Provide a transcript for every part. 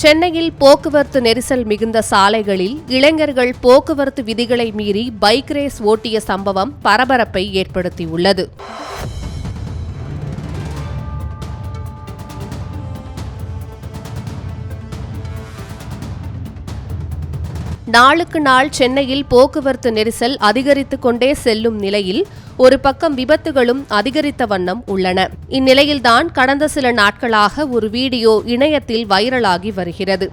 சென்னையில் போக்குவரத்து நெரிசல் மிகுந்த சாலைகளில் இளைஞர்கள் போக்குவரத்து விதிகளை மீறி பைக் ரேஸ் ஓட்டிய சம்பவம் பரபரப்பை ஏற்படுத்தியுள்ளது. நாளுக்கு நாள் சென்னையில் போக்குவரத்து நெரிசல் அதிகரித்துக் கொண்டே செல்லும் நிலையில் ஒரு பக்கம் விபத்துகளும் அதிகரித்த வண்ணம் உள்ளன. இந்நிலையில்தான் கடந்த சில நாட்களாக ஒரு வீடியோ இணையத்தில் வைரலாகி வருகிறது.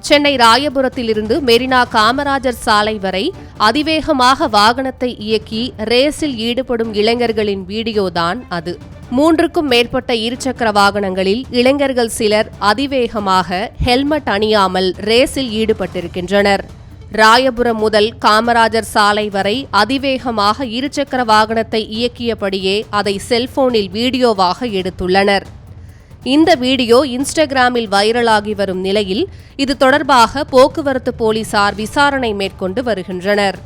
சென்னை ராயபுரத்திலிருந்து மெரினா காமராஜர் சாலை வரை அதிவேகமாக வாகனத்தை இயக்கி ரேஸில் ஈடுபடும் இளைஞர்களின் வீடியோதான் அது. மூன்றுக்கும் மேற்பட்ட இருசக்கர வாகனங்களில் இளைஞர்கள் சிலர் அதிவேகமாக ஹெல்மெட் அணியாமல் ரேஸில் ஈடுபட்டிருக்கின்றனர். ராயபுரம் முதல் காமராஜர் சாலை வரை அதிவேகமாக இருசக்கர வாகனத்தை இயக்கியபடியே அதை செல்போனில் வீடியோவாக எடுத்துள்ளனர். இந்த வீடியோ இன்ஸ்டாகிராமில் வைரலாகி வரும் நிலையில் இது தொடர்பாக போக்குவரத்து போலீசார் விசாரணை மேற்கொண்டு வருகின்றனர்.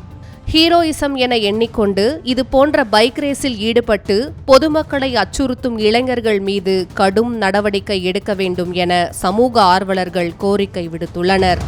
ஹீரோயிசம் என எண்ணிக்கொண்டு இது போன்ற பைக் ரேஸில் ஈடுபட்டு பொதுமக்களை அச்சுறுத்தும் இளைஞர்கள் மீது கடும் நடவடிக்கை எடுக்க வேண்டும் என சமூக ஆர்வலர்கள் கோரிக்கை விடுத்துள்ளனர்.